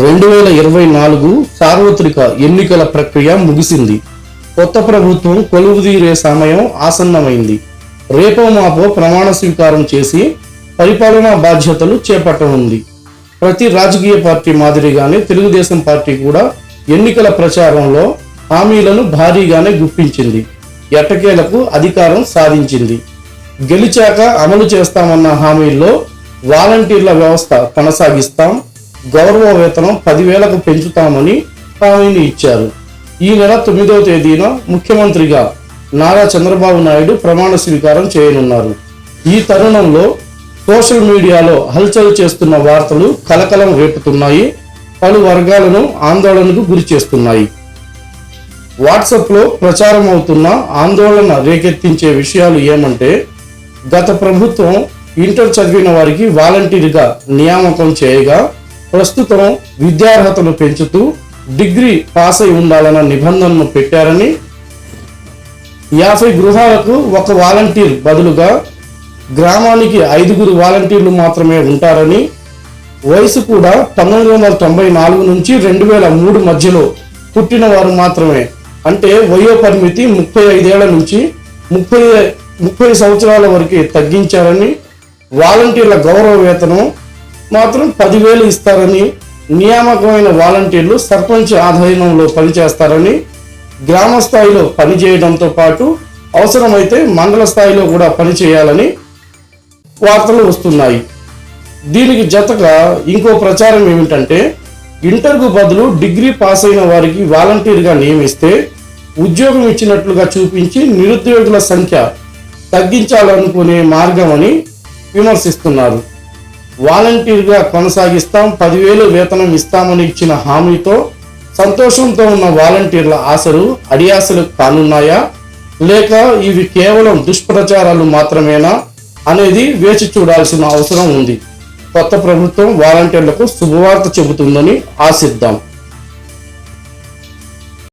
రెండు వేల ఇరవై నాలుగు సార్వత్రిక ఎన్నికల ప్రక్రియ ముగిసింది. కొత్త ప్రభుత్వం కొలువుదీరే సమయం ఆసన్నమైంది. రేపో మాపో ప్రమాణ స్వీకారం చేసి పరిపాలనా బాధ్యతలు చేపట్టనుంది. ప్రతి రాజకీయ పార్టీ మాదిరిగానే తెలుగుదేశం పార్టీ కూడా ఎన్నికల ప్రచారంలో హామీలను భారీగానే గుప్పించింది. ఎట్టకేలకు అధికారం సాధించింది. గెలిచాక అమలు చేస్తామన్న హామీల్లో వాలంటీర్ల వ్యవస్థ కొనసాగిస్తాం గౌరవ వేతనం పదివేలకు పెంచుతామని హామీని ఇచ్చారు. ఈ నెల తొమ్మిదవ తేదీన ముఖ్యమంత్రిగా నారా చంద్రబాబు నాయుడు ప్రమాణ స్వీకారం చేయనున్నారు. ఈ తరుణంలో సోషల్ మీడియాలో హల్చల్ చేస్తున్న వార్తలు కలకలం రేపుతున్నాయి పలు వర్గాలను ఆందోళనకు గురి చేస్తున్నాయి. వాట్సాప్లో ప్రచారం అవుతున్న ఆందోళన రేకెత్తించే విషయాలు ఏమంటే గత ప్రభుత్వం ఇంటర్ చదివిన వారికి వాలంటీర్గా నియామకం చేయగా ప్రస్తుతం విద్యార్హతను పెంచుతూ డిగ్రీ పాస్ అయి ఉండాలన్న నిబంధనను పెట్టారని యాభై గృహాలకు ఒక వాలంటీర్ బదులుగా గ్రామానికి ఐదుగురు వాలంటీర్లు మాత్రమే ఉంటారని వయసు కూడా పంతొమ్మిది వందల తొంభై నాలుగు నుంచి రెండు వేల మూడు మధ్యలో పుట్టిన వారు మాత్రమే. అంటే వయో పరిమితి ముప్పై ఐదేళ్ళ నుంచి ముప్పై ముప్పై సంవత్సరాల వరకు తగ్గించారని వాలంటీర్ల గౌరవ వేతనం మాత్రం పదివేలు ఇస్తారని నియామకమైన వాలంటీర్లు సర్పంచ్ ఆధీనంలో పనిచేస్తారని గ్రామ స్థాయిలో పనిచేయడంతో పాటు అవసరమైతే మండల స్థాయిలో కూడా పనిచేయాలని వార్తలు వస్తున్నాయి. దీనికి జతగా ఇంకో ప్రచారం ఏమిటంటే ఇంటర్కు బదులు డిగ్రీ పాస్ అయిన వారికి వాలంటీర్గా నియమిస్తే ఉద్యోగం ఇచ్చినట్లుగా చూపించి నిరుద్యోగుల సంఖ్య తగ్గించాలనుకునే మార్గం అని విమర్శిస్తున్నారు. వాలంటీర్గా కొనసాగిస్తాం పదివేలు వేతనం ఇస్తామని ఇచ్చిన హామీతో సంతోషంతో ఉన్న వాలంటీర్ల ఆశలు అడియాసలు కానున్నాయా లేక ఇవి కేవలం దుష్ప్రచారాలు మాత్రమేనా అనేది వేచి చూడాల్సిన అవసరం ఉంది. కొత్త ప్రభుత్వం వాలంటీర్లకు శుభవార్త చెబుతుందని ఆశిద్దాం.